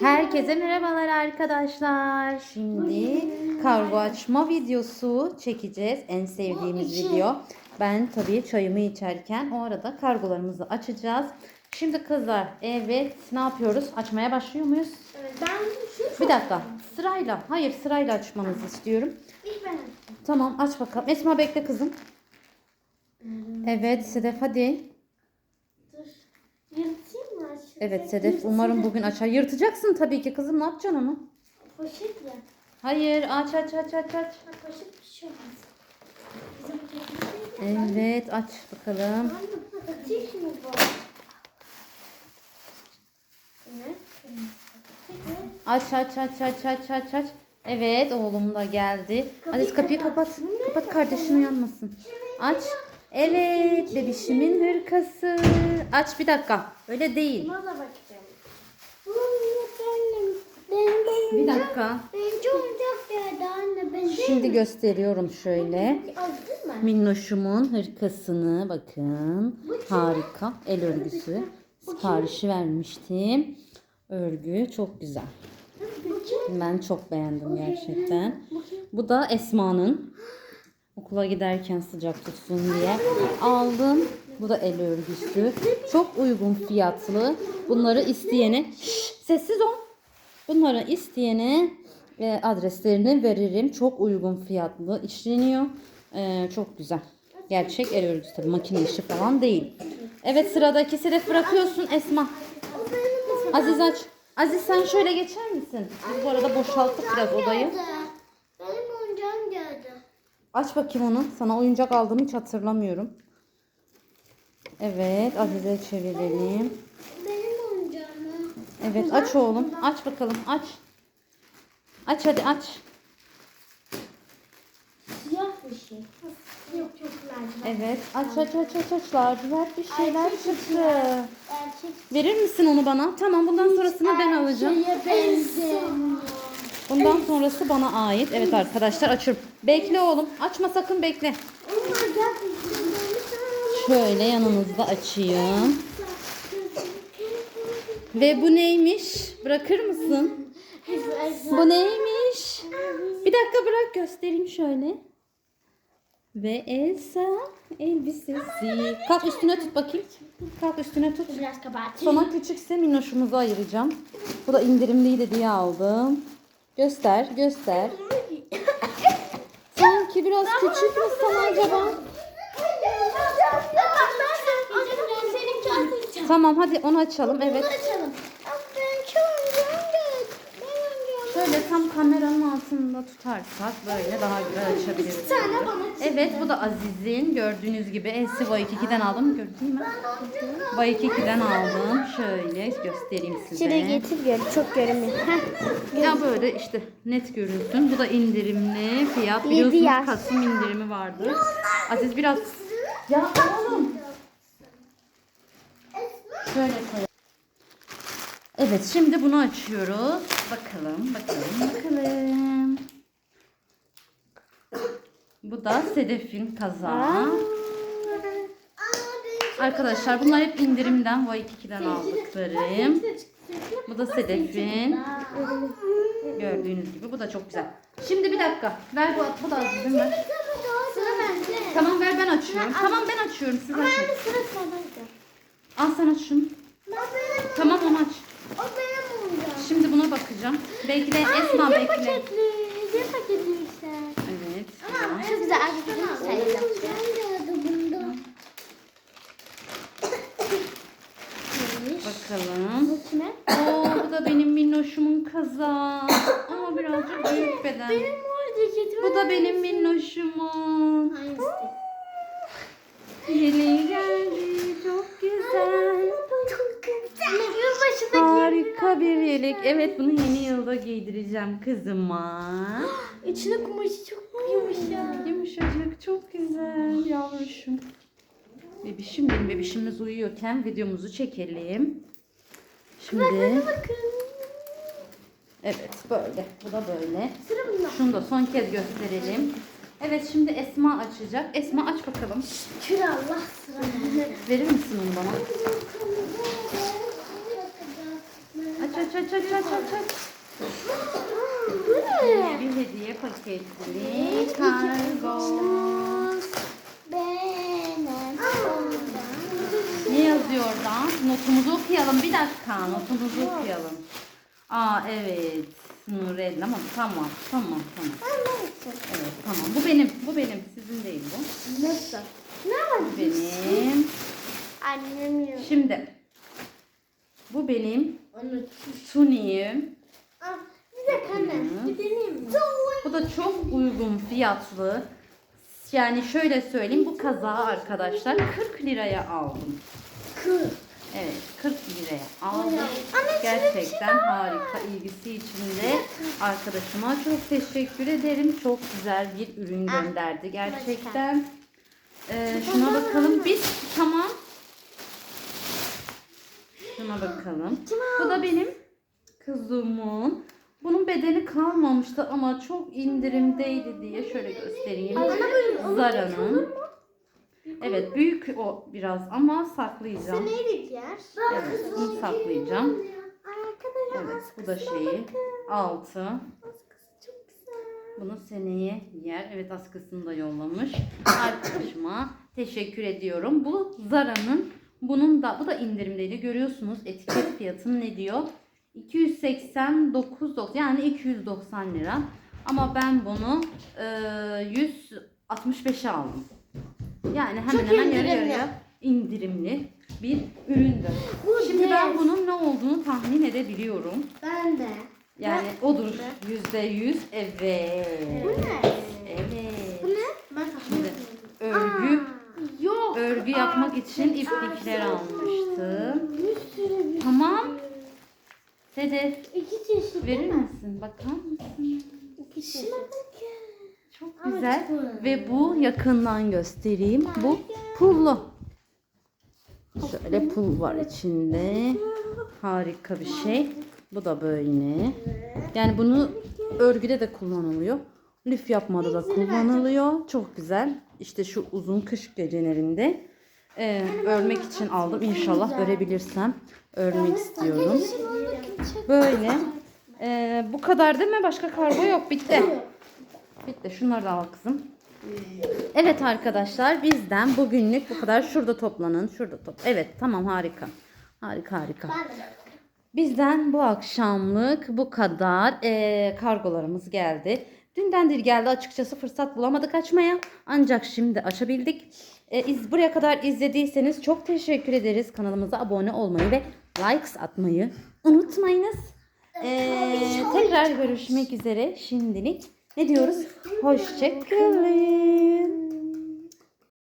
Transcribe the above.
Herkese merhabalar arkadaşlar. Şimdi kargo açma videosu çekeceğiz. En sevdiğimiz video. Ben tabii çayımı içerken o arada kargolarımızı açacağız. Şimdi kızlar evet ne yapıyoruz? Açmaya başlıyor muyuz? Ben şu Bir dakika sırayla hayır sırayla açmanızı istiyorum. ilk ben Tamam aç bakalım. Esma bekle kızım. Evet Sedef hadi. dur. Evet se- Sedef umarım bugün açar. Yırtacaksın tabii ki kızım ne yapacaksın onu? Poşet ya. Hayır aç aç aç aç aç. Ha, poşet bir şey olmaz. Bizim poşetimiz Evet aç bakalım. Atayım mı bu? Evet. Aç aç aç aç aç aç aç. Evet oğlum da geldi. Hadi kapıyı kapat. Kapat kardeşin uyanmasın. Aç. Evet bebişimin hırkası. Aç bir dakika. Öyle değil. Buna da bakacağım. Benim, benim, Bir dakika. çok çok geldi anne. Ben Şimdi gösteriyorum şöyle. Aldın mı? Minnoşumun hırkasını bakın. Harika. El örgüsü. Siparişi vermiştim. Örgü çok güzel. Ben çok beğendim gerçekten. Bu da Esma'nın. Okula giderken sıcak tutsun diye aldım. Bu da el örgüsü. Çok uygun fiyatlı. Bunları isteyene Şşş, sessiz ol. Bunları isteyene e, adreslerini veririm. Çok uygun fiyatlı işleniyor. E, çok güzel. Gerçek el örgüsü tabii makine işi falan değil. Evet sıradaki sedef bırakıyorsun Esma. Aziz aç. Aziz sen şöyle geçer misin? Biz bu arada boşalttık biraz odayı. Benim oyuncağım geldi. Aç bakayım onu. Sana oyuncak aldığımı hiç hatırlamıyorum. Evet Aziz'e çevirelim. Benim. Evet aç oğlum. Aç bakalım aç. Aç hadi aç. Siyah bir şey. Yok çok lacivert. Evet aç aç aç aç aç. Lacivert bir şeyler Erkek çıktı. Erkek Verir misin onu bana? Tamam bundan sonrasını ben alacağım. şeye benziyor. Bundan sonrası bana ait. Evet arkadaşlar açıyorum. Bekle oğlum. Açma sakın bekle. Şöyle yanınızda açayım. Ve bu neymiş? Bırakır mısın? Bu neymiş? Bir dakika bırak göstereyim şöyle. Ve Elsa elbisesi. Kalk üstüne tut bakayım. Kalk üstüne tut. Biraz kabartayım. Sana küçükse minnoşumuzu ayıracağım. Bu da indirimliydi diye aldım. Göster, göster. Sanki biraz küçük mü sana acaba? Tamam hadi onu açalım. Evet. Şöyle tam kameranın altında tutarsak böyle daha güzel açabiliriz. Bir tane bana çıktı. Evet bu da Aziz'in gördüğünüz gibi Elsi Bay 2'den aldım. Gördün mü? Bay 2'den aldım. Şöyle göstereyim size. Şuraya getir gör. Çok görünmüyor. Heh. Ya böyle işte net görünsün. Bu da indirimli fiyat. Biliyorsunuz. Kasım indirimi vardı. Aziz biraz... Ya oğlum. Şöyle koyalım. Evet şimdi bunu açıyoruz. Bakalım bakalım bakalım. Bu da Sedef'in kazağı. Arkadaşlar bunlar hep indirimden Vaik2'den aldıklarım. Bu da Sedef'in. Gördüğünüz gibi bu da çok güzel. Şimdi bir dakika. Ver bu, bu da. Sıra bende. Tamam ver ben açıyorum. Tamam ben açıyorum siz açın. Sıra sendeydi. Al sen aç şunu. Tamam onu aç. o benim oyuncağım. Şimdi buna bakacağım. Bekle Esma Ay, bir bekle. paketli. Bir paketli işte. Evet. Çok güzel. Arkadaşlar sayılır. bunda. Bakalım. Bu kime? Oo bu da benim minnoşumun kazağı. Ama birazcık büyük beden. Benim mor ceketim. Bu da benim minnoşumun. Hangisi? Yeleği geldi. Çok güzel. Çok güzel. Yılbaşında Harika bir yelek. Evet bunu yeni yılda giydireceğim kızıma. İçine kumaşı çok yumuşak. Yumuşacık çok güzel yavruşum. Bebişim benim bebişimiz uyuyorken videomuzu çekelim. Şimdi Bakın. evet böyle bu da böyle. Sıra. Şunu da son kez gösterelim. Evet şimdi Esma açacak. Esma aç bakalım. Şükür Allah sıra. Verir misin onu bana? Aç aç aç aç aç aç. Bu ne? Bir hediye paketli kargo. Ne yazıyor orada? Notumuzu okuyalım. Bir dakika notumuzu okuyalım. Aa evet. Nurella ama tamam tamam tamam. Evet tamam. Bu benim. Bu benim. Sizin değil bu. Nasıl? Ne var? Benim. Annem yiyor. Şimdi bu benim Onu Suni'yim. Aa, bir dakika anne. Bir deneyeyim mi? Bu da çok uygun fiyatlı. Yani şöyle söyleyeyim bu kazağı arkadaşlar 40 liraya aldım. Kır. Evet 40 liraya aldım. Anne, Gerçekten harika ilgisi için de arkadaşıma çok teşekkür ederim. Çok güzel bir ürün Ah, gönderdi gerçekten. Ee, şuna bakalım biz tamam. Şuna bakalım. Bu da benim kızımın. Bunun bedeni kalmamıştı ama çok indirimdeydi diye şöyle göstereyim. Zara'nın. Evet büyük o biraz ama saklayacağım. Evet bunu saklayacağım. Evet bu da şeyi altı. Bunu seneye yer. Evet askısını da yollamış. Arkadaşıma teşekkür ediyorum. Bu Zara'nın bunun da bu da indirimdeydi. Görüyorsunuz etiket fiyatını ne diyor? 289 yani 290 lira. Ama ben bunu e, 165'e aldım. Yani hemen Çok hemen yarı indirimli. yarıya indirimli bir üründü. Bu Şimdi ben bunun ne olduğunu tahmin edebiliyorum. Ben de. Yani odur. Yüzde yüz. Evet. Bu ne? Evet. Bu ne? Ben Yok. Örgü yapmak için iplikler almıştım. Tamam. Sedef İki çeşit verir misin? Bakar mısın? İki çeşit. Çok güzel. Ve bu yakından göstereyim. Bu pullu. Şöyle pul var içinde. Harika bir şey. Bu da böyle. Yani bunu örgüde de kullanılıyor. Lif yapmada da kullanılıyor. Çok güzel. İşte şu uzun kış gecelerinde e, örmek için aldım. İnşallah örebilirsem örmek istiyorum. Böyle. E, bu kadar değil mi? Başka kargo yok. Bitti. Bitti. Şunları da al kızım. Evet arkadaşlar bizden bugünlük bu kadar. Şurada toplanın. Şurada top. Evet tamam harika. Harika harika. Bizden bu akşamlık bu kadar Ee, kargolarımız geldi. Dünden dil geldi açıkçası fırsat bulamadık açmaya. Ancak şimdi açabildik. Ee, iz, buraya kadar izlediyseniz çok teşekkür ederiz. Kanalımıza abone olmayı ve likes atmayı unutmayınız. Ee, tekrar görüşmek üzere şimdilik. Ne diyoruz? Hoşçakalın.